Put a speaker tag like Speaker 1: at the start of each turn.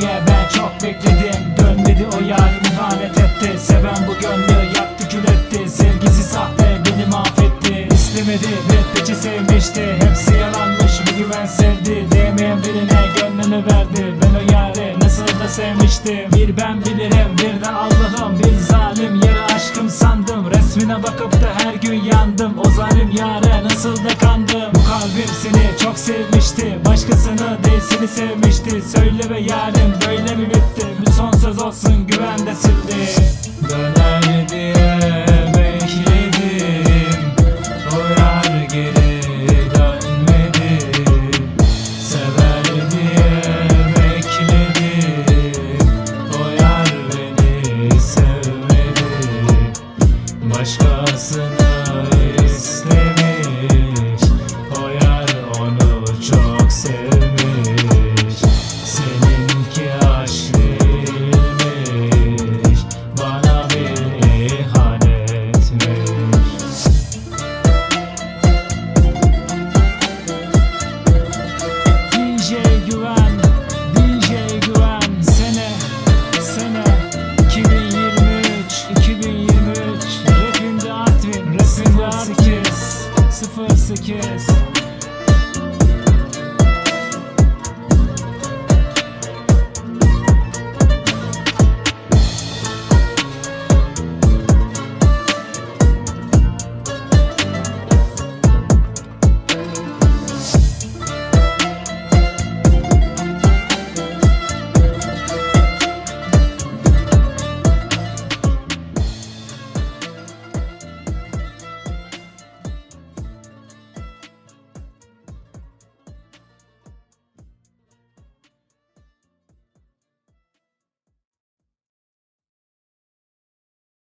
Speaker 1: diye ben çok bekledim. Dönmedi o yarim ihanet etti. Seven bu gönlü yaktı kül etti. Sevgisi sahte beni mahvetti. İstemedi müddetçi sevmişti. Hepsi yalanmış bir güven sevdi. Değmeyen birine gönlünü verdi. Ben o yari nasıl da sevmiştim. Bir ben bilirim bir de Allah'ım. Bir zalim yarı aşkım sandım. Resmine bakıp da her gün yandım. O zalim yare nasıl da kandım. Bu kalbim seni çok sevmişti. Başkasını seni sevmişti Söyle ve yarim böyle mi bitti